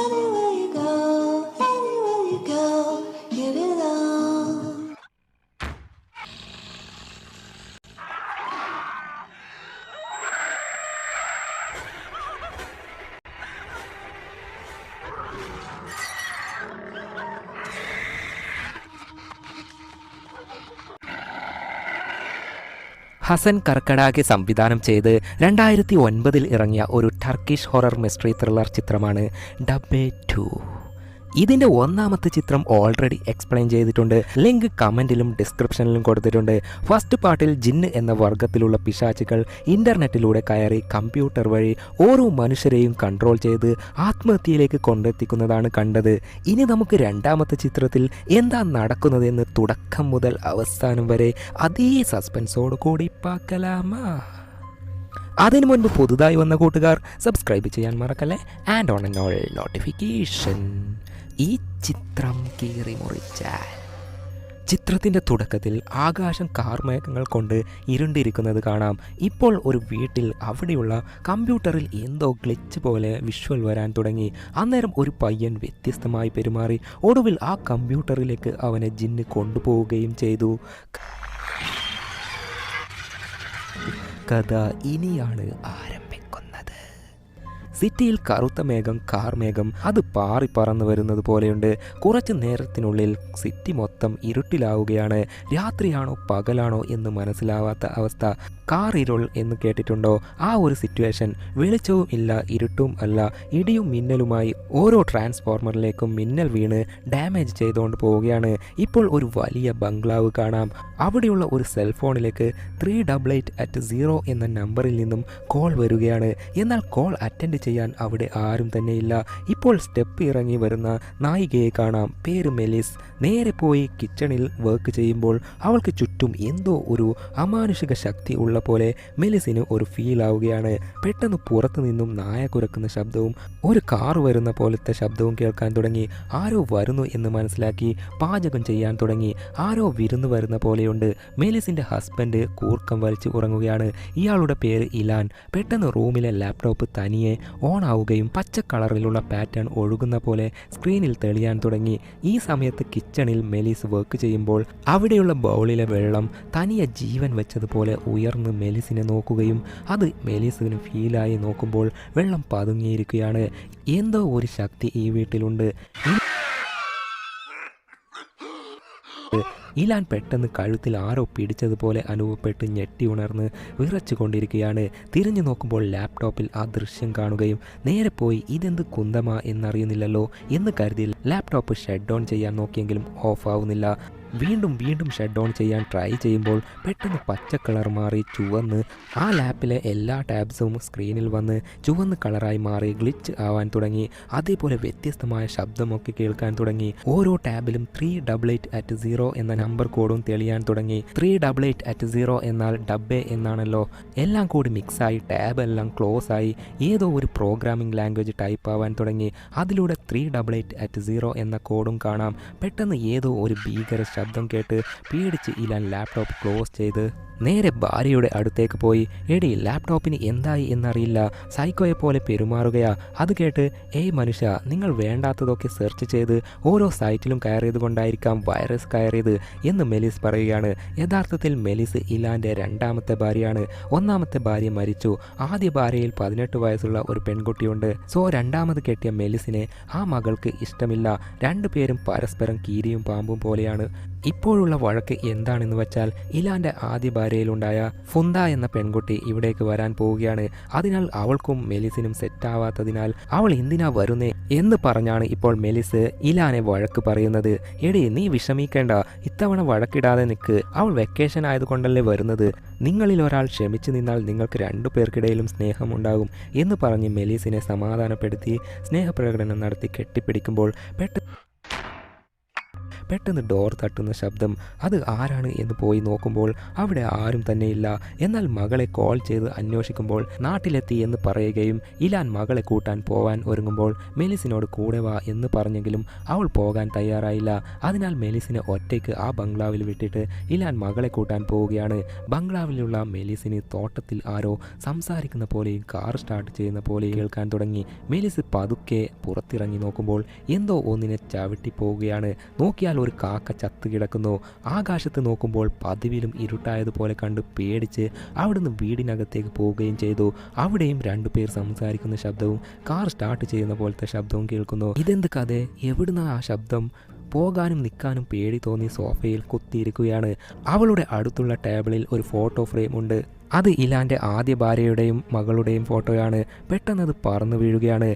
Anyway. Hasan കർക്കടാകെ സംവിധാനം ചെയ്ത് രണ്ടായിരത്തി ഒൻപതിൽ ഇറങ്ങിയ ഒരു ടർക്കിഷ് ഹൊറർ മിസ്റ്ററി ത്രില്ലർ ചിത്രമാണ് ഡബേ ടു ഇതിന്റെ ഒന്നാമത്തെ ചിത്രം ഓൾറെഡി എക്സ്പ്ലെയിൻ ചെയ്തിട്ടുണ്ട്. ലിങ്ക് കമന്റിലും ഡിസ്ക്രിപ്ഷനിലും കൊടുത്തിട്ടുണ്ട്. ഫസ്റ്റ് പാർട്ടിൽ ജിന്ന് എന്ന വർഗത്തിലുള്ള പിശാചുകൾ ഇന്റർനെറ്റിലൂടെ കയറി കമ്പ്യൂട്ടർ വഴി ഓരോ മനുഷ്യരെയും കൺട്രോൾ ചെയ്ത് ആത്മഹത്യയിലേക്ക് കൊണ്ടെത്തിക്കുന്നതാണ് കണ്ടത്. ഇനി നമുക്ക് രണ്ടാമത്തെ ചിത്രത്തിൽ എന്താ നടക്കുന്നതെന്ന് തുടക്കം മുതൽ അവസാനം വരെ അതേ സസ്പെൻസോട് കൂടി പാക്കലാമാ. അതിനു മുൻപ് പുതുതായി വന്ന കൂട്ടുകാർ സബ്സ്ക്രൈബ് ചെയ്യാൻ മറക്കല്ലേ? And on and all notification ഈ ചിത്രം കീറി മുറിച്ച ചിത്രത്തിന്റെ തുടക്കത്തിൽ ആകാശം കാർമേഘങ്ങൾ കൊണ്ട് ഇരുണ്ടിരിക്കുന്നത് കാണാം. ഇപ്പോൾ ഒരു വീട്ടിൽ അവിടെയുള്ള കമ്പ്യൂട്ടറിൽ എന്തോ ഗ്ലിച്ച് പോലെ വിഷ്വൽ വരാൻ തുടങ്ങി. അന്നേരം ഒരു പയ്യൻ വ്യത്യസ്തമായി പെരുമാറി. ഒടുവിൽ ആ കമ്പ്യൂട്ടറിലേക്ക് അവനെ ജിന്ന് കൊണ്ടുപോവുകയും ചെയ്തു. കഥ ഇനിയാണ് ആരംഭിക്കുന്നത് സിറ്റിയിൽ കറുത്ത മേഘം കാർ മേഘം അത് പാറി പറന്നു വരുന്നത് പോലെയുണ്ട്. കുറച്ചു നേരത്തിനുള്ളിൽ സിറ്റി മൊത്തം ഇരുട്ടിലാവുകയാണ്. രാത്രിയാണോ പകലാണോ എന്ന് മനസ്സിലാവാത്ത അവസ്ഥ. കാർ ഇരുൾ എന്ന് കേട്ടിട്ടുണ്ടോ? ആ ഒരു സിറ്റുവേഷൻ വെളിച്ചവും ഇല്ല ഇരുട്ടും അല്ല. ഇടിയും മിന്നലുമായി ഓരോ ട്രാൻസ്ഫോർമറിലേക്കും മിന്നൽ വീണ് ഡാമേജ് ചെയ്തുകൊണ്ട് പോവുകയാണ്. ഇപ്പോൾ ഒരു വലിയ ബംഗ്ലാവ് കാണാം. അവിടെയുള്ള ഒരു സെൽഫോണിലേക്ക് three double eight at zero എന്ന നമ്പറിൽ നിന്നും കോൾ വരികയാണ്. എന്നാൽ കോൾ അറ്റൻഡ് ചെയ്യാൻ അവിടെ ആരും തന്നെയില്ല. ഇപ്പോൾ സ്റ്റെപ്പ് ഇറങ്ങി വരുന്ന നായികയെ കാണാം. പേര് മെലിസ്. നേരെ പോയി കിച്ചണിൽ വർക്ക് ചെയ്യുമ്പോൾ അവൾക്ക് ചുറ്റും എന്തോ ഒരു അമാനുഷിക ശക്തി ഉള്ള പോലെ മെലിസിന് ഒരു ഫീൽ ആവുകയാണ്. പെട്ടെന്ന് പുറത്തു നിന്നും നായ കുരക്കുന്ന ശബ്ദവും ഒരു കാർ വരുന്ന പോലത്തെ ശബ്ദവും കേൾക്കാൻ തുടങ്ങി. ആരോ വരുന്നു എന്ന് മനസ്സിലാക്കി പാചകം ചെയ്യാൻ തുടങ്ങി. ആരോ വിരുന്ന് വരുന്ന പോലെയുണ്ട്. മെലിസിന്റെ ഹസ്ബൻഡ് കൂർക്കം വലിച്ച് ഉറങ്ങുകയാണ്. ഇയാളുടെ പേര് ഇലാൻ. പെട്ടെന്ന് റൂമിലെ ലാപ്ടോപ്പ് തനിയെ ഓൺ ആവുകയും പച്ച കളറിലുള്ള പാറ്റേൺ ഒഴുകുന്ന പോലെ സ്ക്രീനിൽ തെളിയാൻ തുടങ്ങി. ഈ സമയത്ത് കിച്ചണിൽ മെലിസ് വർക്ക് ചെയ്യുമ്പോൾ അവിടെയുള്ള ബൗളിലെ വെള്ളം തനിയെ ജീവൻ വെച്ചതുപോലെ ഉയർന്ന് മെലിസിനെ നോക്കുകയും അത് മെലിസിന് ഫീലായി നോക്കുമ്പോൾ വെള്ളം പതുങ്ങിയിരിക്കുകയാണ്. എന്തോ ഒരു ശക്തി ഈ വീട്ടിലുണ്ട്. ഇലാൻ പെട്ടെന്ന് കഴുത്തിൽ ആരോ പിടിച്ചതുപോലെ അനുഭവപ്പെട്ട് ഞെട്ടി ഉണർന്ന് വിറച്ചു കൊണ്ടിരിക്കുകയാണ് തിരിഞ്ഞു നോക്കുമ്പോൾ ലാപ്ടോപ്പിൽ ആ ദൃശ്യം കാണുകയും നേരെ പോയി ഇതെന്ത് കുന്തമാ എന്നറിയുന്നില്ലല്ലോ എന്ന് കരുതി ലാപ്ടോപ്പ് ഷട്ട് ഡൗൺ ചെയ്യാൻ നോക്കിയെങ്കിലും ഓഫ് ആവുന്നില്ല. വീണ്ടും വീണ്ടും ഷട്ട് ഡൗൺ ചെയ്യാൻ ട്രൈ ചെയ്യുമ്പോൾ പെട്ടെന്ന് പച്ച കളർ മാറി ചുവന്ന് ആ ലാപ്പിലെ എല്ലാ ടാബ്സും സ്ക്രീനിൽ വന്ന് ചുവന്ന് കളറായി മാറി ഗ്ലിച്ച് ആവാൻ തുടങ്ങി. അതേപോലെ വ്യത്യസ്തമായ ശബ്ദമൊക്കെ കേൾക്കാൻ തുടങ്ങി. ഓരോ ടാബിലും three double eight at zero എന്ന നമ്പർ കോഡും തെളിയാൻ തുടങ്ങി. Three double eight at zero എന്നാൽ ഡബ്ബെ എന്നാണല്ലോ. എല്ലാം കൂടി മിക്സായി ടാബ് എല്ലാം ക്ലോസ് ആയി ഏതോ ഒരു പ്രോഗ്രാമിംഗ് ലാംഗ്വേജ് ടൈപ്പ് ആവാൻ തുടങ്ങി. അതിലൂടെ three double eight at zero എന്ന കോഡും കാണാം. പെട്ടെന്ന് ഏതോ ഒരു ഭീകര ശബ്ദം കേട്ട് പേടിച്ച് ഇലാൻ ലാപ്ടോപ്പ് ക്ലോസ് ചെയ്ത് നേരെ ഭാര്യയുടെ അടുത്തേക്ക് പോയി എടി ലാപ്ടോപ്പിന് എന്തായി എന്നറിയില്ല. സൈക്കോയെ പോലെ പെരുമാറുകയാ. അത് കേട്ട് ഏയ് മനുഷ്യ നിങ്ങൾ വേണ്ടാത്തതൊക്കെ സെർച്ച് ചെയ്ത് ഓരോ സൈറ്റിലും കയറിയത് കൊണ്ടായിരിക്കാം വൈറസ് കയറിയത് എന്ന് മെലിസ് പറയുകയാണ്. യഥാർത്ഥത്തിൽ മെലിസ് ഇലാന്റെ രണ്ടാമത്തെ ഭാര്യയാണ്. ഒന്നാമത്തെ ഭാര്യ മരിച്ചു. ആദ്യ ഭാര്യയിൽ പതിനെട്ട് വയസ്സുള്ള ഒരു പെൺകുട്ടിയുണ്ട്. സോ രണ്ടാമത് കെട്ടിയ മെലിസിനെ ആ മകൾക്ക് ഇഷ്ടമില്ല. രണ്ടുപേരും പരസ്പരം കീരിയും പാമ്പും പോലെയാണ്. ഇപ്പോഴുള്ള വഴക്ക് എന്താണെന്ന് വെച്ചാൽ ഇലാന്റെ ആദ്യ ഭാര്യയിലുണ്ടായ ഫുന്ത എന്ന പെൺകുട്ടി ഇവിടേക്ക് വരാൻ പോവുകയാണ്. അതിനാൽ അവൾക്കും മെലിസിനും സെറ്റാവാത്തതിനാൽ അവൾ എന്തിനാ വരുന്നേ എന്ന് പറഞ്ഞാണ് ഇപ്പോൾ മെലിസ് ഇലാനെ വഴക്ക് പറയുന്നത്. എടി നീ വിഷമിക്കേണ്ട. ഇത്തവണ വഴക്കിടാതെ നിൽക്ക് അവൾ വെക്കേഷൻ ആയതുകൊണ്ടല്ലേ വരുന്നത്? നിങ്ങളിൽ ഒരാൾ ക്ഷമിച്ചു നിന്നാൽ നിങ്ങൾക്ക് രണ്ടു പേർക്കിടയിലും സ്നേഹമുണ്ടാകും എന്ന് പറഞ്ഞ് മെലീസിനെ സമാധാനപ്പെടുത്തി സ്നേഹപ്രകടനം നടത്തി കെട്ടിപ്പിടിക്കുമ്പോൾ പെട്ടെന്ന് പെട്ടെന്ന് ഡോർ തട്ടുന്ന ശബ്ദം അത് ആരാണ്? എന്ന് പോയി നോക്കുമ്പോൾ അവിടെ ആരും തന്നെയില്ല. എന്നാൽ മകളെ കോൾ ചെയ്ത് അന്വേഷിക്കുമ്പോൾ നാട്ടിലെത്തി എന്ന് പറയുകയും ഇലാൻ മകളെ കൂട്ടാൻ പോവാൻ ഒരുങ്ങുമ്പോൾ മെലിസിനോട് കൂടെ വാ എന്ന് പറഞ്ഞെങ്കിലും അവൾ പോകാൻ തയ്യാറായില്ല. അതിനാൽ മെലിസിനെ ഒറ്റയ്ക്ക് ആ ബംഗ്ലാവിൽ വിട്ടിട്ട് ഇലാൻ മകളെ കൂട്ടാൻ പോവുകയാണ്. ബംഗ്ലാവിലുള്ള മെലിസിന് തോട്ടത്തിൽ ആരോ സംസാരിക്കുന്ന പോലെയും കാർ സ്റ്റാർട്ട് ചെയ്യുന്ന പോലെയും കേൾക്കാൻ തുടങ്ങി. മെലിസ് പതുക്കെ പുറത്തിറങ്ങി നോക്കുമ്പോൾ എന്തോ ഒന്നിനെ ചവിട്ടി പോവുകയാണ്. നോക്കിയാൽ ഒരു കാക്ക ചത്തു കിടക്കുന്നു. ആകാശത്ത് നോക്കുമ്പോൾ പതിവിലും ഇരുട്ടായതുപോലെ കണ്ട് പേടിച്ച് അവിടുന്ന് വീടിനകത്തേക്ക് പോവുകയും ചെയ്തു. അവിടെയും രണ്ടുപേർ സംസാരിക്കുന്ന ശബ്ദവും കാർ സ്റ്റാർട്ട് ചെയ്യുന്ന പോലത്തെ ശബ്ദവും കേൾക്കുന്നു. ഇതെന്ത് കഥ? എവിടുന്ന ആ ശബ്ദം? പോകാനും നിൽക്കാനും പേടി തോന്നി സോഫയിൽ കുത്തിയിരിക്കുകയാണ്. അവളുടെ അടുത്തുള്ള ടേബിളിൽ ഒരു ഫോട്ടോ ഫ്രെയിം ഉണ്ട്. അത് ഇലാന്റെ ആദ്യ ഭാര്യയുടെയും മകളുടെയും ഫോട്ടോയാണ്. പെട്ടെന്ന് അത് പറന്നു വീഴുകയാണ്.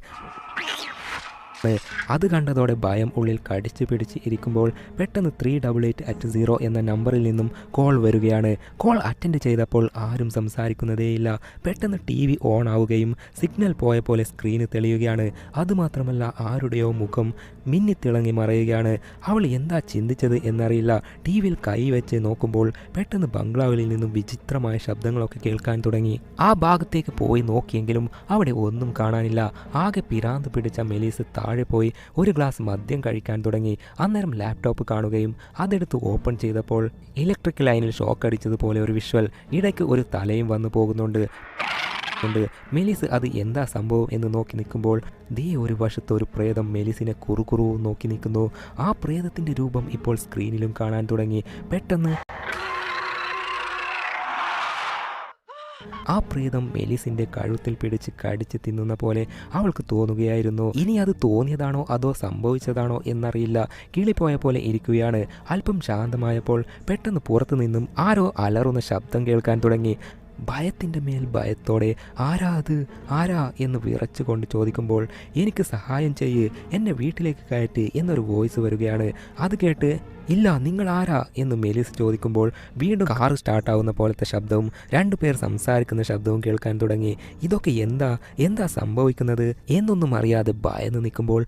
അത് കണ്ടതോടെ ഭയം ഉള്ളിൽ കടിച്ചു പിടിച്ച് ഇരിക്കുമ്പോൾ പെട്ടെന്ന് three double eight at zero എന്ന നമ്പറിൽ നിന്നും കോൾ വരികയാണ്. കോൾ അറ്റൻഡ് ചെയ്തപ്പോൾ ആരും സംസാരിക്കുന്നതേയില്ല. പെട്ടെന്ന് ടി വി ഓൺ ആവുകയും സിഗ്നൽ പോയ പോലെ സ്ക്രീന് തെളിയുകയാണ്. അതുമാത്രമല്ല ആരുടെയോ മുഖം മിന്നിത്തിളങ്ങി മറയുകയാണ്. അവൾ എന്താ ചിന്തിച്ചത് എന്നറിയില്ല. ടി വിയിൽ കൈവച്ച് നോക്കുമ്പോൾ പെട്ടെന്ന് ബംഗ്ലാവിൽ നിന്നും വിചിത്രമായ ശബ്ദങ്ങളൊക്കെ കേൾക്കാൻ തുടങ്ങി. ആ ഭാഗത്തേക്ക് പോയി നോക്കിയെങ്കിലും അവിടെ ഒന്നും കാണാനില്ല. ആകെ പിരാന്ത് പിടിച്ച മെലീസ് താഴെ പോയി ഒരു ഗ്ലാസ് മദ്യം കഴിക്കാൻ തുടങ്ങി. അന്നേരം ലാപ്ടോപ്പ് കാണുകയും അതെടുത്ത് ഓപ്പൺ ചെയ്തപ്പോൾ ഇലക്ട്രിക് ലൈനിൽ ഷോക്ക് അടിച്ചതുപോലെ ഒരു വിഷ്വൽ ഇടയ്ക്ക് ഒരു തലയും വന്നു പോകുന്നുണ്ട്. മെലിസ് അത് എന്താ സംഭവം എന്ന് നോക്കി നിൽക്കുമ്പോൾ ദേ ഒരു വശത്ത് ഒരു പ്രേതം മെലിസിനെ കുറുകുറു നോക്കി നിൽക്കുന്നു. ആ പ്രേതത്തിന്റെ രൂപം ഇപ്പോൾ സ്ക്രീനിലും കാണാൻ തുടങ്ങി. പെട്ടെന്ന് ആ പ്രീതം മെലിസിന്റെ കഴുത്തിൽ പിടിച്ച് കടിച്ച് തിന്നുന്ന പോലെ അവൾക്ക് തോന്നുകയായിരുന്നു. ഇനി അത് തോന്നിയതാണോ? അതോ സംഭവിച്ചതാണോ? എന്നറിയില്ല. കിളിപ്പോയ പോലെ ഇരിക്കുകയാണ്. അല്പം ശാന്തമായപ്പോൾ പെട്ടെന്ന് പുറത്തു നിന്നും ആരോ അലറുന്ന ശബ്ദം കേൾക്കാൻ തുടങ്ങി. ഭയത്തിന്റെ മേൽ ഭയത്തോടെ ആരാ അത്? ആരാ? എന്ന് വിറച്ചുകൊണ്ട് ചോദിക്കുമ്പോൾ എനിക്ക് സഹായം ചെയ്യ്. എന്നെ വീട്ടിലേക്ക് കയറ്റി എന്നൊരു വോയിസ് വരികയാണ്. അത് കേട്ട് ഇല്ല നിങ്ങൾ ആരാ എന്ന് മെലീസ് ചോദിക്കുമ്പോൾ വീണ്ടും കാർ സ്റ്റാർട്ടാവുന്ന പോലത്തെ ശബ്ദവും രണ്ടുപേർ സംസാരിക്കുന്ന ശബ്ദവും കേൾക്കാൻ തുടങ്ങി. ഇതൊക്കെ എന്താ? എന്താ സംഭവിക്കുന്നത്? എന്നൊന്നും അറിയാതെ ഭയന്ന് നിൽക്കുമ്പോൾ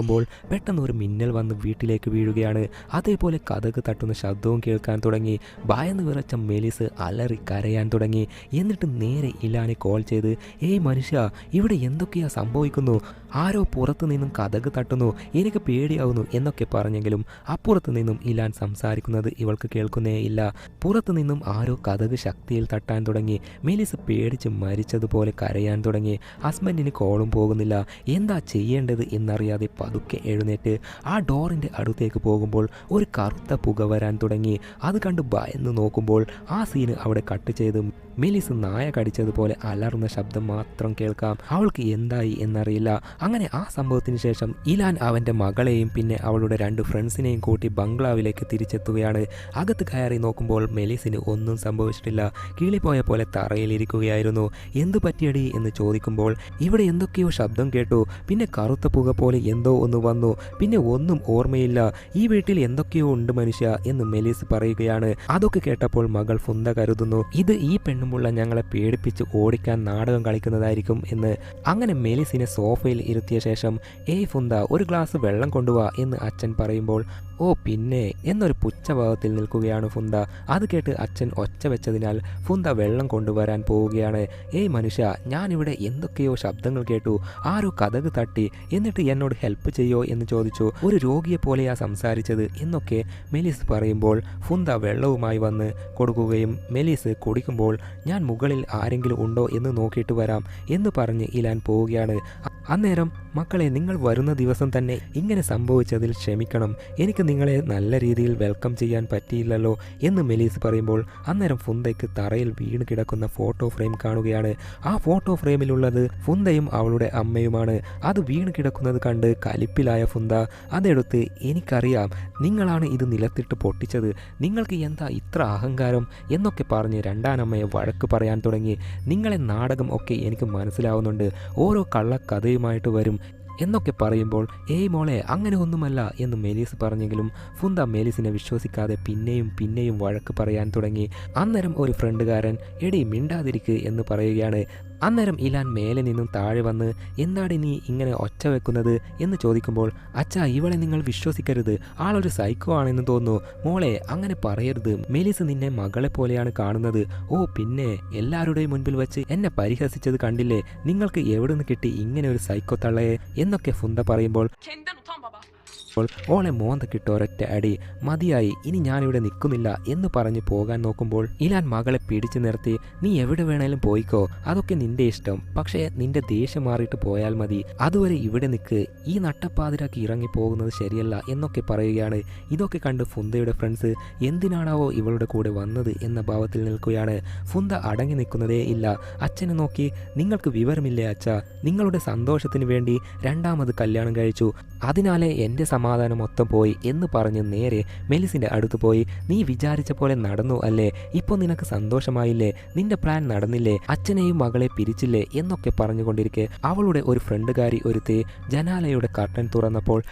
ുമ്പോൾ പെട്ടെന്ന് ഒരു മിന്നൽ വന്ന് വീട്ടിലേക്ക് വീഴുകയാണ്. അതേപോലെ കഥക് തട്ടുന്ന ശബ്ദവും കേൾക്കാൻ തുടങ്ങി. ഭയന്ന് വിറച്ച മെലിസ് അലറി കരയാൻ തുടങ്ങി. എന്നിട്ട് നേരെ ഇലാനെ കോൾ ചെയ്ത് ഏയ് മനുഷ്യ ഇവിടെ എന്തൊക്കെയാ സംഭവിക്കുന്നു? ആരോ പുറത്തു നിന്നും കഥക് തട്ടുന്നു. എനിക്ക് പേടിയാവുന്നു എന്നൊക്കെ പറഞ്ഞെങ്കിലും അപ്പുറത്തു നിന്നും ഇലാൻ സംസാരിക്കുന്നത് ഇവൾക്ക് കേൾക്കുന്നേ ഇല്ല. പുറത്തു നിന്നും ആരോ കഥക് ശക്തിയിൽ തട്ടാൻ തുടങ്ങി. മെലിസ് പേടിച്ച് മരിച്ചതുപോലെ കരയാൻ തുടങ്ങി. ഹസ്ബൻഡിന് കോളും പോകുന്നില്ല. എന്താ ചെയ്യേണ്ടത് എന്നറിയാതെ പതുക്കെ എഴുന്നേറ്റ് ആ ഡോറിന്റെ അടുത്തേക്ക് പോകുമ്പോൾ ഒരു കറുത്ത പുക വരാൻ തുടങ്ങി. അത് കണ്ട് ഭയന്ന് നോക്കുമ്പോൾ ആ സീന് അവിടെ കട്ട് ചെയ്ത് മെലിസ് നായ കടിച്ചതുപോലെ അലറുന്ന ശബ്ദം മാത്രം കേൾക്കാം. അവൾക്ക് എന്തായി എന്നറിയില്ല. അങ്ങനെ ആ സംഭവത്തിന് ശേഷം ഇലാൻ അവന്റെ മകളെയും പിന്നെ അവളുടെ രണ്ട് ഫ്രണ്ട്സിനെയും കൂട്ടി ബംഗ്ലാവിലേക്ക് തിരിച്ചെത്തുകയാണ്. അകത്ത് കയറി നോക്കുമ്പോൾ മെലിസിന് ഒന്നും സംഭവിച്ചിട്ടില്ല. കിളിപ്പോയ പോലെ തറയിലിരിക്കുകയായിരുന്നു എന്തു പറ്റിയടി? എന്ന് ചോദിക്കുമ്പോൾ ഇവിടെ എന്തൊക്കെയോ ശബ്ദം കേട്ടു. പിന്നെ കറുത്ത പുക പോലെ എന്തോ ഒന്ന് വന്നു. പിന്നെ ഒന്നും ഓർമ്മയില്ല. ഈ വീട്ടിൽ എന്തൊക്കെയോ ഉണ്ട് മനുഷ്യ എന്ന് മെലിസ് പറയുകയാണ്. അതൊക്കെ കേട്ടപ്പോൾ മകൾ ഫുന്ത കരുതുന്നു. ഇത് ഈ പെണ്ണുമുള്ള ഞങ്ങളെ പേടിപ്പിച്ച് ഓടിക്കാൻ നാടകം കളിക്കുന്നതായിരിക്കും എന്ന് അങ്ങനെ മെലിസിനെ സോഫയിൽ ഇരുത്തിയ ശേഷം ഏയ് ഫുന്ത ഒരു ഗ്ലാസ് വെള്ളം കൊണ്ടുവാ എന്ന് അച്ഛൻ പറയുമ്പോൾ ഓ പിന്നെ. എന്നൊരു പുച്ഛഭാവത്തിൽ നിൽക്കുകയാണ് ഫുന്ത അത് കേട്ട് അച്ഛൻ ഒച്ച വെച്ചതിനാൽ ഫുന്ത വെള്ളം കൊണ്ടുവരാൻ പോവുകയാണ്. ഏയ് മനുഷ്യ ഞാനിവിടെ എന്തൊക്കെയോ ശബ്ദങ്ങൾ കേട്ടു. ആരോ കഥക് തട്ടി. എന്നിട്ട് എന്നോട് ഹെൽപ്പ് ചെയ്യോ? എന്ന് ചോദിച്ചു. ഒരു രോഗിയെ പോലെയാ സംസാരിച്ചത്. എന്നൊക്കെ മെലീസ് പറയുമ്പോൾ ഫുന്ത വെള്ളവുമായി വന്ന് കൊടുക്കുകയും മെലീസ് കുടിക്കുമ്പോൾ ഞാൻ മുകളിൽ ആരെങ്കിലും ഉണ്ടോ എന്ന് നോക്കിയിട്ട് വരാം എന്ന് പറഞ്ഞ് ഇലാൻ പോവുകയാണ്. അന്നേരം മക്കളെ നിങ്ങൾ വരുന്ന ദിവസം തന്നെ ഇങ്ങനെ സംഭവിച്ചതിൽ ക്ഷമിക്കണം. എനിക്ക് നിങ്ങളെ നല്ല രീതിയിൽ വെൽക്കം ചെയ്യാൻ പറ്റിയില്ലല്ലോ എന്ന് മെലീസ് പറയുമ്പോൾ അന്നേരം ഫുന്തയ്ക്ക് തറയിൽ വീണ് കിടക്കുന്ന ഫോട്ടോ ഫ്രെയിം കാണുകയാണ്. ആ ഫോട്ടോ ഫ്രെയിമിലുള്ളത് ഫുന്തയും അവളുടെ അമ്മയുമാണ്. അത് വീണ് കിടക്കുന്നത് കണ്ട് കലിപ്പിലായ ഫുന്ത അതെടുത്ത് എനിക്കറിയാം. നിങ്ങളാണ് ഇത് നിലത്തിട്ട് പൊട്ടിച്ചത്. നിങ്ങൾക്ക് എന്താ ഇത്ര അഹങ്കാരം? എന്നൊക്കെ പറഞ്ഞ് രണ്ടാനമ്മയെ വഴക്ക് പറയാൻ തുടങ്ങി. നിങ്ങളെ നാടകം ഒക്കെ എനിക്ക് മനസ്സിലാവുന്നുണ്ട്. ഓരോ കള്ളക്കഥയുമായിട്ട് വരും. എന്നൊക്കെ പറയുമ്പോൾ ഏയ് മോളെ അങ്ങനെ ഒന്നുമല്ല എന്ന് മേലീസ് പറഞ്ഞെങ്കിലും ഫുന്ത മേലീസിനെ വിശ്വസിക്കാതെ പിന്നെയും പിന്നെയും വഴക്ക് പറയാൻ തുടങ്ങി. അന്നേരം ഒരു ഫ്രണ്ടുകാരൻ എടി മിണ്ടാതിരിക്ക് എന്ന് പറയുകയാണ് അന്നേരം ഇലാൻ മേലെ നിന്നും താഴെ വന്ന് എന്താടി നീ ഇങ്ങനെ ഒച്ച വെക്കുന്നത്? എന്ന് ചോദിക്കുമ്പോൾ അച്ഛ ഇവളെ നിങ്ങൾ വിശ്വസിക്കരുത്. ആളൊരു സൈക്കോ ആണെന്ന് തോന്നുന്നു. മോളെ അങ്ങനെ പറയരുത്. മെലിസ് നിന്നെ മകളെ പോലെയാണ് കാണുന്നത്. ഓ പിന്നെ എല്ലാവരുടെയും മുൻപിൽ വെച്ച് എന്നെ പരിഹസിച്ചത് കണ്ടില്ലേ? നിങ്ങൾക്ക് എവിടെ നിന്ന് കിട്ടി ഇങ്ങനെ ഒരു സൈക്കോ തള്ളയെ? എന്നൊക്കെ ഫുന്ത പറയുമ്പോൾ. അപ്പോൾ ഓളെ മോന്ത കിട്ടൊരൊറ്റ അടി മതിയായി ഇനി ഞാനിവിടെ നിൽക്കുന്നില്ല എന്ന് പറഞ്ഞ് പോകാൻ നോക്കുമ്പോൾ ഇലാൻ മകളെ പിടിച്ചു നിർത്തി നീ എവിടെ വേണേലും പോയിക്കോ അതൊക്കെ നിന്റെ ഇഷ്ടം പക്ഷേ നിന്റെ ദേഷ്യം മാറിയിട്ട് പോയാൽ മതി അതുവരെ ഇവിടെ നിൽക്ക് ഈ നട്ടപ്പാതിരാക്കി ഇറങ്ങി പോകുന്നത് ശരിയല്ല എന്നൊക്കെ പറയുകയാണ്. ഇതൊക്കെ കണ്ട് ഫുന്തയുടെ ഫ്രണ്ട്സ് എന്തിനാണാവോ ഇവളുടെ കൂടെ വന്നത് എന്ന ഭാവത്തിൽ നിൽക്കുകയാണ്. ഫുന്ത അടങ്ങി നിൽക്കുന്നതേ ഇല്ല. അച്ഛനെ നോക്കി നിങ്ങൾക്ക് വിവരമില്ലേ അച്ഛ നിങ്ങളുടെ സന്തോഷത്തിന് വേണ്ടി രണ്ടാമത് കല്യാണം കഴിച്ചു അതിനാലേ എന്റെ സമാധാനം മൊത്തം പോയി എന്ന് പറഞ്ഞ് നേരെ മെലിസിന്റെ അടുത്ത് പോയി. നീ വിചാരിച്ച പോലെ നടന്നു അല്ലേ? ഇപ്പോൾ നിനക്ക് സന്തോഷമായില്ലേ? നിന്റെ പ്ലാൻ നടന്നില്ലേ? അച്ഛനെയും മകളെ പിരിച്ചില്ലേ? എന്നൊക്കെ പറഞ്ഞുകൊണ്ടിരിക്കെ. അവളുടെ ഒരു ഫ്രണ്ടുകാരി ഒരുത്തി ജനാലയുടെ കർട്ടൻ തുറന്നപ്പോൾ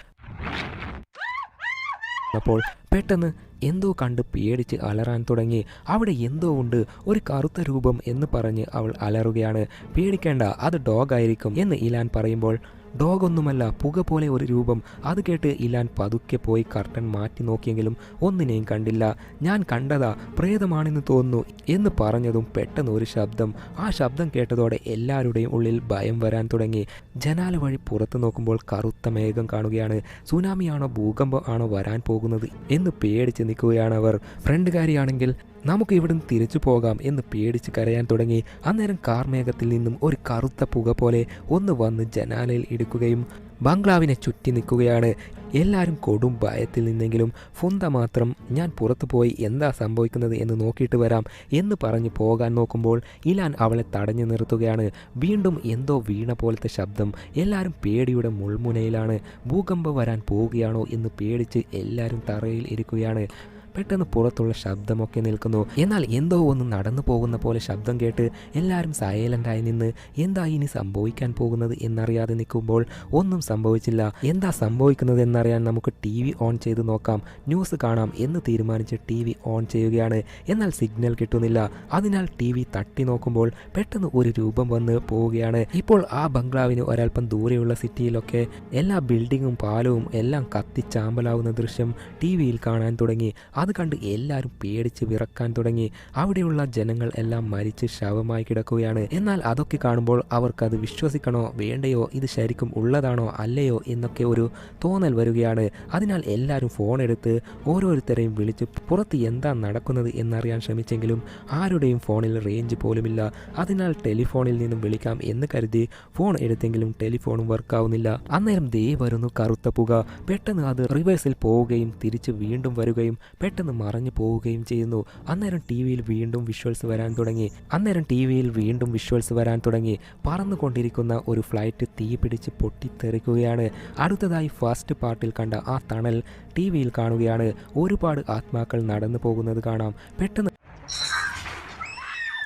അപ്പോൾ പെട്ടെന്ന് എന്തോ കണ്ട് പേടിച്ച് അലറാൻ തുടങ്ങി. അവിടെ എന്തോ ഉണ്ട്? ഒരു കറുത്ത രൂപം എന്ന് പറഞ്ഞ് അവൾ അലറുകയാണ്. പേടിക്കേണ്ട അത് ഡോഗായിരിക്കും എന്ന് ഇലാൻ പറയുമ്പോൾ ഡോഗ് ഒന്നുമല്ല പുക പോലെ ഒരു രൂപം. അത് കേട്ട് ഇലാൻ പതുക്കെ പോയി കർട്ടൻ മാറ്റി നോക്കിയെങ്കിലും ഒന്നിനെയും കണ്ടില്ല. ഞാൻ കണ്ടതാ പ്രേതമാണെന്ന് തോന്നുന്നു എന്ന് പറഞ്ഞതും പെട്ടെന്ന് ഒരു ശബ്ദം. ആ ശബ്ദം കേട്ടതോടെ എല്ലാവരുടെയും ഉള്ളിൽ ഭയം വരാൻ തുടങ്ങി. ജനാല വഴി പുറത്തു നോക്കുമ്പോൾ കറുത്ത മേഘം കാണുകയാണ്. സുനാമിയാണോ ഭൂകമ്പം ആണോ വരാൻ പോകുന്നത് എന്ന് പേടിച്ച് നിൽക്കുകയാണ് അവർ. ഫ്രണ്ടുകാരിയാണെങ്കിൽ നമുക്ക് ഇവിടുന്ന് തിരിച്ചു പോകാം എന്ന് പേടിച്ച് കരയാൻ തുടങ്ങി. അന്നേരം കാർമേഘത്തിൽ നിന്നും ഒരു കറുത്ത പുക പോലെ ഒന്ന് വന്ന് ജനാലയിൽ ഇടുക്കുകയും ബംഗ്ലാവിനെ ചുറ്റി നിൽക്കുകയാണ്. എല്ലാവരും കൊടും ഭയത്തിൽ നിന്നെങ്കിലും ഫുന്ത മാത്രം ഞാൻ പുറത്തു പോയി എന്താ സംഭവിക്കുന്നത് എന്ന് നോക്കിയിട്ട് വരാം എന്ന് പറഞ്ഞ് പോകാൻ നോക്കുമ്പോൾ ഇലാൻ അവളെ തടഞ്ഞു നിർത്തുകയാണ്. വീണ്ടും എന്തോ വീണ പോലത്തെ ശബ്ദം. എല്ലാവരും പേടിയുടെ മുൾമുനയിലാണ്. ഭൂകമ്പം വരാൻ പോവുകയാണോ എന്ന് പേടിച്ച് എല്ലാവരും തറയിൽ ഇരിക്കുകയാണ്. പെട്ടെന്ന് പുറത്തുള്ള ശബ്ദമൊക്കെ നിൽക്കുന്നു. എന്നാൽ എന്തോ ഒന്ന് നടന്നു പോകുന്ന പോലെ ശബ്ദം കേട്ട് എല്ലാവരും സൈലന്റായി നിന്ന് എന്താ ഇനി സംഭവിക്കാൻ പോകുന്നത് എന്നറിയാതെ നിൽക്കുമ്പോൾ ഒന്നും സംഭവിച്ചില്ല. എന്താ സംഭവിക്കുന്നത് എന്നറിയാൻ നമുക്ക് ടി വി ഓൺ ചെയ്ത് നോക്കാം. ന്യൂസ് കാണാം എന്ന് തീരുമാനിച്ച് ടി വി ഓൺ ചെയ്യുകയാണ്. എന്നാൽ സിഗ്നൽ കിട്ടുന്നില്ല. അതിനാൽ ടി വി തട്ടി നോക്കുമ്പോൾ പെട്ടെന്ന് ഒരു രൂപം വന്ന് പോവുകയാണ്. ഇപ്പോൾ ആ ബംഗ്ലാവിന് ഒരൽപ്പം ദൂരെയുള്ള സിറ്റിയിലൊക്കെ എല്ലാ ബിൽഡിങ്ങും പാലവും എല്ലാം കത്തിച്ചാമ്പലാവുന്ന ദൃശ്യം ടി വിയിൽ കാണാൻ തുടങ്ങി. അത് കണ്ട് എല്ലാവരും പേടിച്ച് വിറക്കാൻ തുടങ്ങി. അവിടെയുള്ള ജനങ്ങൾ എല്ലാം മരിച്ച് ശവമായി കിടക്കുകയാണ്. എന്നാൽ അതൊക്കെ കാണുമ്പോൾ അവർക്കത് വിശ്വസിക്കണോ? വേണ്ടയോ? ഇത് ശരിക്കും ഉള്ളതാണോ? അല്ലയോ? എന്നൊക്കെ ഒരു തോന്നൽ വരികയാണ്. അതിനാൽ എല്ലാവരും ഫോൺ എടുത്ത് ഓരോരുത്തരെയും വിളിച്ച് പുറത്ത് എന്താ നടക്കുന്നത് എന്നറിയാൻ ശ്രമിച്ചെങ്കിലും ആരുടെയും ഫോണിൽ റേഞ്ച് പോലുമില്ല. അതിനാൽ ടെലിഫോണിൽ നിന്നും വിളിക്കാം എന്ന് കരുതി ഫോൺ എടുത്തെങ്കിലും ടെലിഫോണും വർക്കാവുന്നില്ല. അന്നേരം ദേ വരുന്നു കറുത്ത പുക. പെട്ടെന്ന് അത് റിവേഴ്സിൽ പോവുകയും തിരിച്ച് വീണ്ടും വരികയും മറഞ്ഞു പോവുകയും ചെയ്യുന്നു. അന്നേരം ടി വിയിൽ വീണ്ടും വിഷ്വൽസ് വരാൻ തുടങ്ങി. അന്നേരം ടി വിയിൽ വീണ്ടും വിഷ്വൽസ് വരാൻ തുടങ്ങി. പറന്നുകൊണ്ടിരിക്കുന്ന ഒരു ഫ്ലൈറ്റ് തീ പിടിച്ച് പൊട്ടിത്തെറിക്കുകയാണ്. അടുത്തതായി ഫസ്റ്റ് പാർട്ടിൽ കണ്ട ആ തണൽ ടി വിയിൽ കാണുകയാണ്. ഒരുപാട് ആത്മാക്കൾ നടന്നു പോകുന്നത് കാണാം. പെട്ടെന്ന്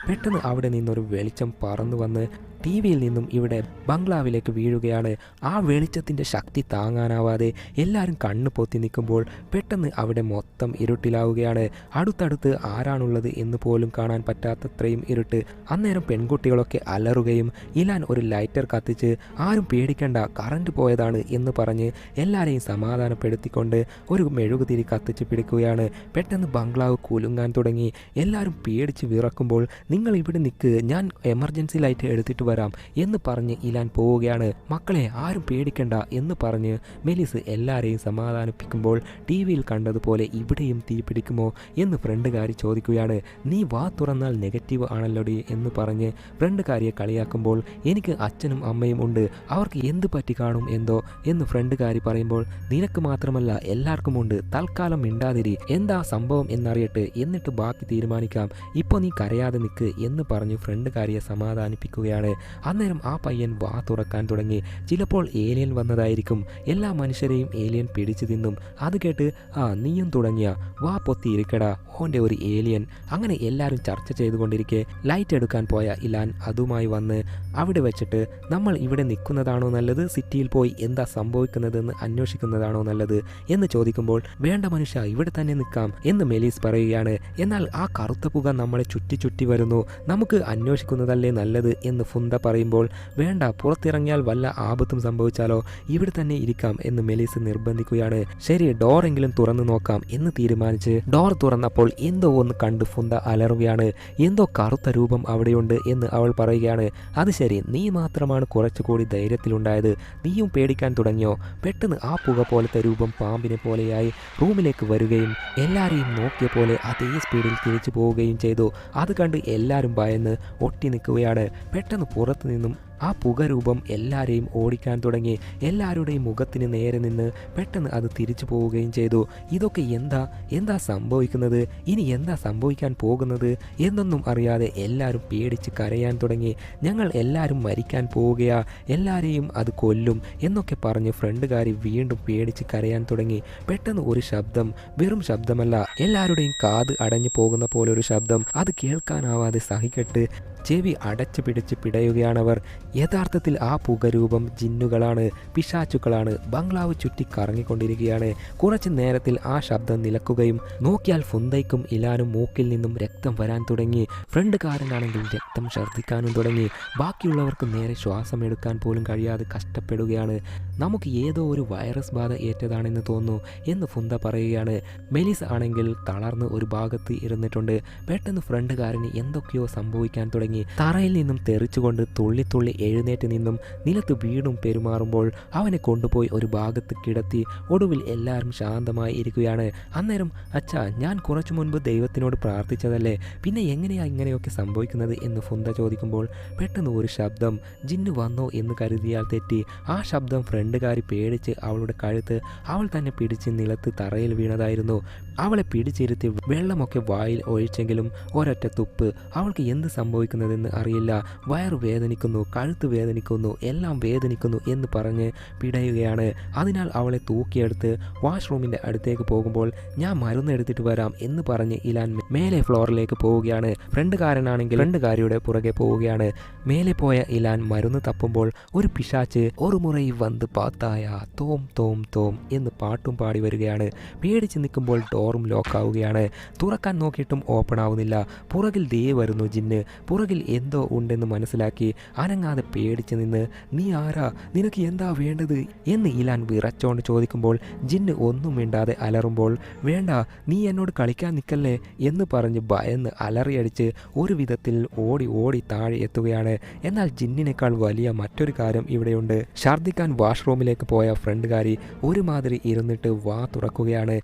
പെട്ടെന്ന് അവിടെ നിന്നൊരു വെളിച്ചം പറന്നു വന്ന് ടി വിയിൽ നിന്നും ഇവിടെ ബംഗ്ലാവിലേക്ക് വീഴുകയാണ്. ആ വെളിച്ചത്തിന്റെ ശക്തി താങ്ങാനാവാതെ എല്ലാവരും കണ്ണു പൊത്തി നിൽക്കുമ്പോൾ പെട്ടെന്ന് അവിടെ മൊത്തം ഇരുട്ടിലാവുകയാണ്. അടുത്തടുത്ത് ആരാണുള്ളത് എന്ന് പോലും കാണാൻ പറ്റാത്തത്രയും ഇരുട്ട്. അന്നേരം പെൺകുട്ടികളൊക്കെ അലറുകയും ഇലാൻ ഒരു ലൈറ്റർ കത്തിച്ച് ആരും പേടിക്കേണ്ട കറണ്ട് പോയതാണ് എന്ന് പറഞ്ഞ് എല്ലാവരെയും സമാധാനപ്പെടുത്തിക്കൊണ്ട് ഒരു മെഴുകുതിരി കത്തിച്ച് പിടിക്കുകയാണ്. പെട്ടെന്ന് ബംഗ്ലാവ് കുലുങ്ങാൻ തുടങ്ങി. എല്ലാവരും പേടിച്ച് വിറക്കുമ്പോൾ നിങ്ങൾ ഇവിടെ നിൽക്ക് ഞാൻ എമർജൻസി ലൈറ്റ് എടുത്തിട്ട് വരാം എന്ന് പറഞ്ഞ് ഇലാൻ പോവുകയാണ്. മക്കളെ ആരും പേടിക്കണ്ട എന്ന് പറഞ്ഞ് മെലിസ് എല്ലാവരെയും സമാധാനിപ്പിക്കുമ്പോൾ ടി വിയിൽ കണ്ടതുപോലെ ഇവിടെയും തീ പിടിക്കുമോ എന്ന് ഫ്രണ്ടുകാരി ചോദിക്കുകയാണ്. നീ വാ തുറന്നാൽ നെഗറ്റീവ് ആണല്ലോടി എന്ന് പറഞ്ഞ് ഫ്രണ്ടുകാരിയെ കളിയാക്കുമ്പോൾ എനിക്ക് അച്ഛനും അമ്മയും ഉണ്ട്. അവർക്ക് എന്ത് പറ്റി കാണും എന്തോ? എന്ന് ഫ്രണ്ടുകാരി പറയുമ്പോൾ നിനക്ക് മാത്രമല്ല എല്ലാവർക്കും ഉണ്ട്. തൽക്കാലം മിണ്ടാതിരി. എന്താ സംഭവം എന്നറിയട്ടെ. എന്നിട്ട് ബാക്കി തീരുമാനിക്കാം. ഇപ്പോൾ നീ കരയാതെ നിൽക്ക് എന്ന് പറഞ്ഞ് ഫ്രണ്ടുകാരിയെ സമാധാനിപ്പിക്കുകയാണ്. അന്നേരം ആ പയ്യൻ വാ തുറക്കാൻ തുടങ്ങി. ചിലപ്പോൾ ഏലിയൻ വന്നതായിരിക്കും. എല്ലാ മനുഷ്യരെയും ഏലിയൻ പിടിച്ചു തിന്നും. അത് കേട്ട് ആ നീയും തുടങ്ങിയ. വാ പൊത്തി ഇരിക്കടാ ഓന്റെ ഒരു ഏലിയൻ. അങ്ങനെ എല്ലാവരും ചർച്ച ചെയ്തുകൊണ്ടിരിക്കെ. ലൈറ്റ് എടുക്കാൻ പോയ ഇലാൻ അതുമായി വന്ന് അവിടെ വെച്ചിട്ട് നമ്മൾ ഇവിടെ നിൽക്കുന്നതാണോ നല്ലത്? സിറ്റിയിൽ പോയി എന്താ സംഭവിക്കുന്നതെന്ന് അന്വേഷിക്കുന്നതാണോ നല്ലത്? എന്ന് ചോദിക്കുമ്പോൾ വേണ്ട മനുഷ്യ ഇവിടെ തന്നെ നിൽക്കാം എന്ന് മെലീസ് പറയുകയാണ്. എന്നാൽ ആ കറുത്ത പുക നമ്മളെ ചുറ്റി ചുറ്റി വരുന്നു. നമുക്ക് അന്വേഷിക്കുന്നതല്ലേ നല്ലത്? എന്ന് ഫുന്ത ഫുന്ത പറയുമ്പോൾ വേണ്ട പുറത്തിറങ്ങിയാൽ വല്ല ആപത്തും സംഭവിച്ചാലോ? ഇവിടെ തന്നെ ഇരിക്കാം എന്ന് മെലീസ് നിർബന്ധിക്കുകയാണ്. ശരി ഡോറെങ്കിലും തുറന്നു നോക്കാം എന്ന് തീരുമാനിച്ച് ഡോർ തുറന്നപ്പോൾ എന്തോ ഒന്ന് കണ്ട് ഫുന്ത അലറുകയാണ്. എന്തോ കറുത്ത രൂപം അവിടെയുണ്ട് എന്ന് അവൾ പറയുകയാണ്. അത് ശരി നീ മാത്രമാണ് കുറച്ചുകൂടി ധൈര്യത്തിലുണ്ടായത്. നീയും പേടിക്കാൻ തുടങ്ങിയോ? പെട്ടെന്ന് ആ പുക പോലത്തെ രൂപം പാമ്പിനെ പോലെയായി റൂമിലേക്ക് വരികയും എല്ലാവരെയും നോക്കിയ പോലെ അതേ സ്പീഡിൽ തിരിച്ചു പോവുകയും ചെയ്തു. അത് കണ്ട് എല്ലാവരും ഭയന്ന് ഒട്ടി നിൽക്കുകയാണ്. പെട്ടെന്ന് പുറത്തു നിന്നും ആ പുകരൂപം എല്ലാവരെയും ഓടിക്കാൻ തുടങ്ങി. എല്ലാവരുടെയും മുഖത്തിന് നേരെ നിന്ന് പെട്ടെന്ന് അത് തിരിച്ചു പോവുകയും ചെയ്തു. ഇതൊക്കെ എന്താ? എന്താ സംഭവിക്കുന്നത്? ഇനി എന്താ സംഭവിക്കാൻ പോകുന്നത്? എന്നൊന്നും അറിയാതെ എല്ലാവരും പേടിച്ച് കരയാൻ തുടങ്ങി. ഞങ്ങൾ എല്ലാവരും മരിക്കാൻ പോവുകയാ. എല്ലാവരെയും അത് കൊല്ലും എന്നൊക്കെ പറഞ്ഞ് ഫ്രണ്ടുകാരി വീണ്ടും പേടിച്ച് കരയാൻ തുടങ്ങി. പെട്ടെന്ന് ഒരു ശബ്ദം വെറും ശബ്ദമല്ല എല്ലാവരുടെയും കാത് അടഞ്ഞു പോകുന്ന പോലെ ഒരു ശബ്ദം. അത് കേൾക്കാനാവാതെ സഹിക്കെട്ട് ചെവി അടച്ചു പിടിച്ച് പിടയുകയാണവർ. യഥാർത്ഥത്തിൽ ആ പുകരൂപം ജിന്നുകളാണ് പിശാച്ചുക്കളാണ് ബംഗ്ലാവ് ചുറ്റി കറങ്ങിക്കൊണ്ടിരിക്കുകയാണ്. കുറച്ചു നേരത്തിൽ ആ ശബ്ദം നിലക്കുകയും നോക്കിയാൽ ഫുന്തയ്ക്കും ഇലാനും മൂക്കിൽ നിന്നും രക്തം വരാൻ തുടങ്ങി. ഫ്രണ്ട് കാരനാണെങ്കിൽ രക്തം ഛർദ്ദിക്കാനും തുടങ്ങി. ബാക്കിയുള്ളവർക്ക് നേരെ ശ്വാസം എടുക്കാൻ പോലും കഴിയാതെ കഷ്ടപ്പെടുകയാണ്. നമുക്ക് ഏതോ ഒരു വൈറസ് ബാധ ഏറ്റതാണെന്ന് തോന്നുന്നു എന്ന് ഫുന്ത പറയുകയാണ്. മെലിസ് ആണെങ്കിൽ തളർന്ന് ഒരു ഭാഗത്ത് ഇരുന്നിട്ടുണ്ട്. പെട്ടെന്ന് ഫ്രണ്ടുകാരന് എന്തൊക്കെയോ സംഭവിക്കാൻ തുടങ്ങി. തറയിൽ നിന്നും തെറിച്ചുകൊണ്ട് തുള്ളിത്തുള്ളി തുള്ളി എഴുന്നേറ്റ് നിന്നും നിലത്ത് വീണും പെരുമാറുമ്പോൾ അവനെ കൊണ്ടുപോയി ഒരു ഭാഗത്ത് കിടത്തി ഒടുവിൽ എല്ലാവരും ശാന്തമായി ഇരിക്കുകയാണ്. അന്നേരം അച്ഛാ ഞാൻ കുറച്ചു മുൻപ് ദൈവത്തിനോട് പ്രാർത്ഥിച്ചതല്ലേ? പിന്നെ എങ്ങനെയാ ഇങ്ങനെയൊക്കെ സംഭവിക്കുന്നത്? എന്ന് ഫുന്ത ചോദിക്കുമ്പോൾ പെട്ടെന്ന് ഒരു ശബ്ദം ജിന്നു വന്നോ എന്ന് കരുതിയാൽ തെറ്റി. ആ ശബ്ദം ഫ്രണ്ടുകാരി പേടിച്ച് അവളുടെ കഴുത്ത് അവൾ തന്നെ പിടിച്ച് നിലത്ത് തറയിൽ വീണതായിരുന്നു. അവളെ പിടിച്ചിരുത്തി വെള്ളമൊക്കെ വായിൽ ഒഴിച്ചെങ്കിലും ഒരൊറ്റ തുപ്പ്. അവൾക്ക് എന്ത് സംഭവിക്കുന്നതെന്ന് അറിയില്ല. വയറ് വേദനിക്കുന്നു കഴുത്ത് വേദനിക്കുന്നു എല്ലാം വേദനിക്കുന്നു എന്ന് പറഞ്ഞ് പിടയുകയാണ്. അതിനാൽ അവളെ തൂക്കിയെടുത്ത് വാഷ്റൂമിന്റെ അടുത്തേക്ക് പോകുമ്പോൾ ഞാൻ മരുന്ന് എടുത്തിട്ട് വരാം എന്ന് പറഞ്ഞ് ഇലാൻ മേലെ ഫ്ലോറിലേക്ക് പോവുകയാണ്. ഫ്രണ്ടുകാരനാണെങ്കിൽ ഫ്രണ്ടുകാരിയുടെ പുറകെ പോവുകയാണ്. മേലെ പോയ ഇലാൻ മരുന്ന് തപ്പുമ്പോൾ ഒരു പിശാച്ച് ഒരു മുറയിൽ വന്ന് പാത്തായ തോം തോം തോം എന്ന് പാട്ടും പാടി വരികയാണ്. പേടിച്ച് നിൽക്കുമ്പോൾ ഡോറും ലോക്കാവുകയാണ്. തുറക്കാൻ നോക്കിയിട്ടും ഓപ്പൺ ആവുന്നില്ല. പുറകിൽ ദേ വരുന്നു ജിന്ന്. പുറകിൽ എന്തോ ഉണ്ടെന്ന് മനസ്സിലാക്കി അനങ്ങാതെ പേടിച്ച് നിന്ന് നീ ആരാ? നിനക്ക് എന്താ വേണ്ടത്? എന്ന് ഇലാൻ വിറച്ചോണ്ട് ചോദിക്കുമ്പോൾ ജിന്ന് ഒന്നും മിണ്ടാതെ അലറുമ്പോൾ വേണ്ട നീ എന്നോട് കളിക്കാൻ നിൽക്കല്ലേ എന്ന് പറഞ്ഞ് ഭയന്ന് അലറിയടിച്ച് ഒരു വിധത്തിൽ ഓടി ഓടി താഴെ എത്തുകയാണ്. എന്നാൽ ജിന്നിനേക്കാൾ വലിയ മറ്റൊരു കാര്യം ഇവിടെയുണ്ട്. ഛർദിക്കാൻ വാഷ്റൂമിലേക്ക് പോയ ഫ്രണ്ടുകാരി ഒരുമാതിരി ഇരുന്നിട്ട് വാ തുറക്കുകയാണ്.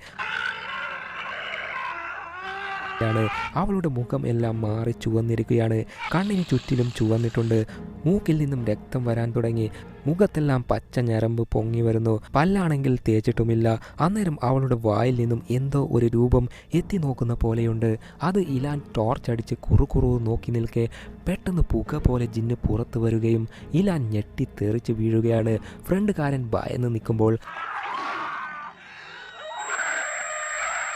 ാണ് അവളുടെ മുഖം എല്ലാം മാറി ചുവന്നിരിക്കുകയാണ്. കണ്ണിന് ചുറ്റിലും ചുവന്നിട്ടുണ്ട്. മൂക്കിൽ നിന്നും രക്തം വരാൻ തുടങ്ങി. മുഖത്തെല്ലാം പച്ച ഞരമ്പ് പൊങ്ങി വരുന്നു. പല്ലാണെങ്കിൽ തേച്ചിട്ടുമില്ല. അന്നേരം അവളുടെ വായിൽ നിന്നും എന്തോ ഒരു രൂപം എത്തി നോക്കുന്ന പോലെയുണ്ട്. അത് ഇലാൻ ടോർച്ച് അടിച്ച് കുറുകുറു നോക്കി നിൽക്കെ പെട്ടെന്ന് പുക പോലെ ജിന്ന് പുറത്തു വരികയും ഇലാൻ ഞെട്ടി തെറിച്ച് വീഴുകയാണ്. ഫ്രണ്ടുകാരൻ ഭയന്ന് നിൽക്കുമ്പോൾ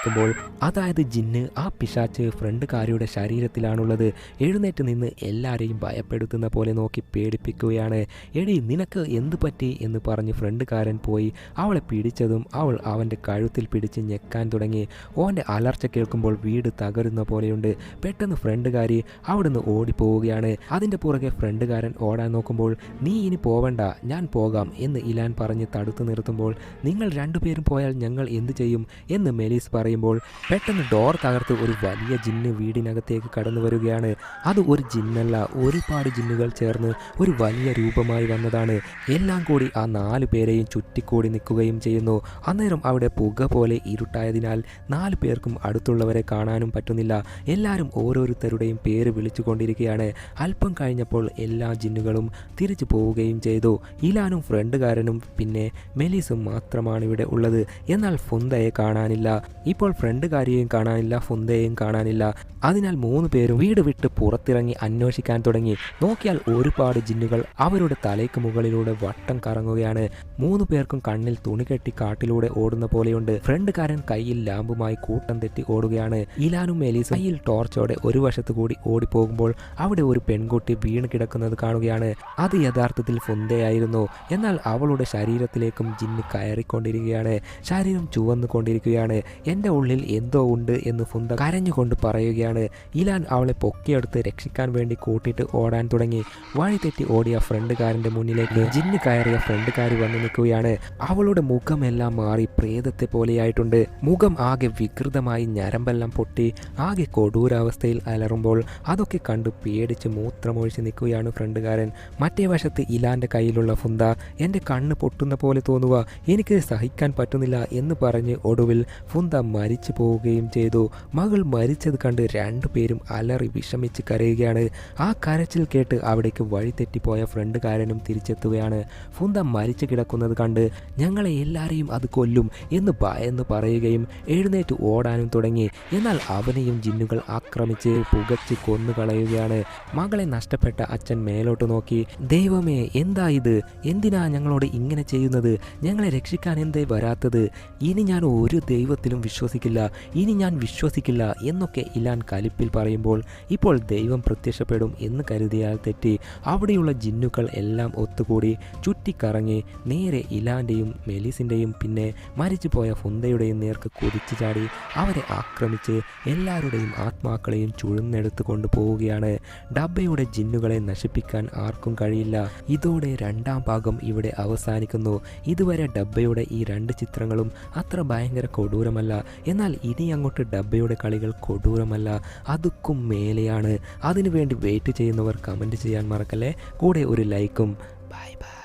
ുമ്പോൾ അതായത് ജിന്ന് ആ പിശാച്ച് ഫ്രണ്ടുകാരിയുടെ ശരീരത്തിലാണുള്ളത്. എഴുന്നേറ്റ് നിന്ന് എല്ലാവരെയും ഭയപ്പെടുത്തുന്ന പോലെ നോക്കി പേടിപ്പിക്കുകയാണ്. എടി നിനക്ക് എന്ത് പറ്റി? എന്ന് പറഞ്ഞ് ഫ്രണ്ട് ഫ്രണ്ടുകാരൻ പോയി. അവളെ പിടിച്ചതും അവൾ അവന്റെ കഴുത്തിൽ പിടിച്ച് ഞെക്കാൻ തുടങ്ങി. ഓന്റെ അലർച്ച കേൾക്കുമ്പോൾ വീട് തകരുന്ന പോലെയുണ്ട്. പെട്ടെന്ന് ഫ്രണ്ടുകാരി അവിടുന്ന് ഓടിപ്പോവുകയാണ്. അതിന്റെ പുറകെ ഫ്രണ്ടുകാരൻ ഓടാൻ നോക്കുമ്പോൾ നീ ഇനി പോവണ്ട ഞാൻ പോകാം എന്ന് ഇലാൻ പറഞ്ഞ് തടുത്തു നിർത്തുമ്പോൾ നിങ്ങൾ രണ്ടുപേരും പോയാൽ ഞങ്ങൾ എന്ത് ചെയ്യും? എന്ന് മെലീസ് പറയുമ്പോൾ പെട്ടെന്ന് ഡോർ തകർത്ത് ഒരു വലിയ ജിന്ന് വീടിനകത്തേക്ക് കടന്നു വരികയാണ്. അത് ഒരു ജിന്നല്ല ഒരുപാട് ജിന്നുകൾ ചേർന്ന് ഒരു വലിയ രൂപമായി വന്നതാണ്. എല്ലാം കൂടി ആ നാല് പേരെയും ചുറ്റിക്കൂടി നിൽക്കുകയും ചെയ്യുന്നു. അന്നേരം അവിടെ പുക പോലെ ഇരുട്ടായതിനാൽ നാല് പേർക്കും അടുത്തുള്ളവരെ കാണാനും പറ്റുന്നില്ല. എല്ലാവരും ഓരോരുത്തരുടെയും പേര് വിളിച്ചുകൊണ്ടിരിക്കുകയാണ്. അല്പം കഴിഞ്ഞപ്പോൾ എല്ലാ ജിന്നുകളും തിരിച്ചു പോവുകയും ചെയ്തു. ഇലാനും ഫ്രണ്ടുകാരനും പിന്നെ മെലീസും മാത്രമാണ് ഇവിടെ ഉള്ളത്. എന്നാൽ ഫുന്തയെ കാണാനില്ല. ഇപ്പോൾ ഫ്രണ്ടുകാരിയെയും കാണാനില്ല ഫുന്തയെയും കാണാനില്ല. അതിനാൽ മൂന്ന് പേരും വീട് വിട്ട് പുറത്തിറങ്ങി അന്വേഷിക്കാൻ തുടങ്ങി. നോക്കിയാൽ ഒരുപാട് ജിന്നുകൾ അവരുടെ തലയ്ക്ക് മുകളിലൂടെ വട്ടം കറങ്ങുകയാണ്. മൂന്ന് പേർക്കും കണ്ണിൽ തുണി കെട്ടി കാട്ടിലൂടെ ഓടുന്ന പോലെയുണ്ട്. ഫ്രണ്ടുകാരൻ കയ്യിൽ ലാമ്പുമായി കൂട്ടം തെറ്റി ഓടുകയാണ്. ഇലാനും മെലീസും കയ്യിൽ ടോർച്ചോടെ ഒരു വശത്തു കൂടി ഓടിപ്പോകുമ്പോൾ അവിടെ ഒരു പെൺകുട്ടി വീണ് കിടക്കുന്നത് കാണുകയാണ്. അത് യഥാർത്ഥത്തിൽ ഫുന്തയായിരുന്നു. എന്നാൽ അവളുടെ ശരീരത്തിലേക്കും ജിന്ന് കയറിക്കൊണ്ടിരിക്കുകയാണ്. ശരീരം ചുവന്നുകൊണ്ടിരിക്കുകയാണ്. എന്റെ എന്റെ ഉള്ളിൽ എന്തോ ഉണ്ട് എന്ന് ഫുന്ത കരഞ്ഞുകൊണ്ട് പറയുകയാണ്. ഇലാൻ അവളെ പൊക്കിയെടുത്ത് രക്ഷിക്കാൻ വേണ്ടി കൂട്ടിയിട്ട് ഓടാൻ തുടങ്ങി. വഴി തെറ്റി ഓടിയ ഫ്രണ്ടുകാരന്റെ മുന്നിലേക്ക് ജിന്ന് കയറിയ ഫ്രണ്ടുകാർ വന്നു നിൽക്കുകയാണ്. അവളുടെ മുഖമെല്ലാം മാറി പ്രേതത്തെ പോലെയായിട്ടുണ്ട്. മുഖം ആകെ വികൃതമായി ഞരമ്പെല്ലാം പൊട്ടി ആകെ കൊടൂരാവസ്ഥയിൽ അലറുമ്പോൾ അതൊക്കെ കണ്ട് പേടിച്ച് മൂത്രമൊഴിച്ച് നിൽക്കുകയാണ് ഫ്രണ്ടുകാരൻ. മറ്റേ വശത്ത് ഇലാന്റെ കയ്യിലുള്ള ഫുന്ത എന്റെ കണ്ണ് പൊട്ടുന്ന പോലെ തോന്നുക എനിക്ക് സഹിക്കാൻ പറ്റുന്നില്ല എന്ന് പറഞ്ഞ് ഒടുവിൽ ഫുന്ത മരിച്ചു പോവുകയും ചെയ്തു. മകൾ മരിച്ചത് കണ്ട് രണ്ടുപേരും അലറി വിഷമിച്ച് കരയുകയാണ്. ആ കരച്ചിൽ കേട്ട് അവിടേക്ക് വഴി തെറ്റിപ്പോയ ഫ്രണ്ടുകാരനും തിരിച്ചെത്തുകയാണ്. ഫുന്ത മരിച്ചു കിടക്കുന്നത് കണ്ട് ഞങ്ങളെ എല്ലാവരെയും അത് കൊല്ലും എന്ന് ഭയന്ന് പറയുകയും എഴുന്നേറ്റ് ഓടാനും തുടങ്ങി. എന്നാൽ അവനെയും ജിന്നുകൾ ആക്രമിച്ച് പുകച്ച് കൊന്നുകളയുകയാണ്. മകളെ നഷ്ടപ്പെട്ട അച്ഛൻ മേലോട്ട് നോക്കി. ദൈവമേ എന്താ ഇത്? എന്തിനാ ഞങ്ങളോട് ഇങ്ങനെ ചെയ്യുന്നത്? ഞങ്ങളെ രക്ഷിക്കാൻ എന്തേ വരാത്തത്? ഇനി ഞാൻ ഒരു ദൈവത്തിലും വിശ്വസിക്കില്ല ഇനി ഞാൻ വിശ്വസിക്കില്ല എന്നൊക്കെ ഇലാൻ കലിപ്പിൽ പറയുമ്പോൾ ഇപ്പോൾ ദൈവം പ്രത്യക്ഷപ്പെടും എന്ന് കരുതിയാൽ തെറ്റി. അവിടെയുള്ള ജിന്നുക്കൾ എല്ലാം ഒത്തുകൂടി ചുറ്റിക്കറങ്ങി നേരെ ഇലാന്റെയും മെലീസിന്റെയും പിന്നെ മരിച്ചുപോയ ഫുന്തയുടെയും നേർക്ക് കുതിച്ചു ചാടി അവരെ ആക്രമിച്ച് എല്ലാവരുടെയും ആത്മാക്കളെയും ചുഴന്നെടുത്ത് കൊണ്ടുപോവുകയാണ് ഡബ്ബയുടെ ജിന്നുകളെ നശിപ്പിക്കാൻ ആർക്കും കഴിയില്ല. ഇതോടെ രണ്ടാം ഭാഗം ഇവിടെ അവസാനിക്കുന്നു. ഇതുവരെ ഡബ്ബയുടെ ഈ രണ്ട് ചിത്രങ്ങളും അത്ര ഭയങ്കര കൊടൂരമല്ല. എന്നാൽ ഇനി അങ്ങോട്ട് ഡബ്ബയുടെ കളികൾ കൊടൂരമല്ല അതുക്കും മേലെയാണ്. അതിനുവേണ്ടി വെയിറ്റ് ചെയ്യുന്നവർ കമന്റ് ചെയ്യാൻ മറക്കല്ലേ? കൂടെ ഒരു ലൈക്കും ബൈ ബൈ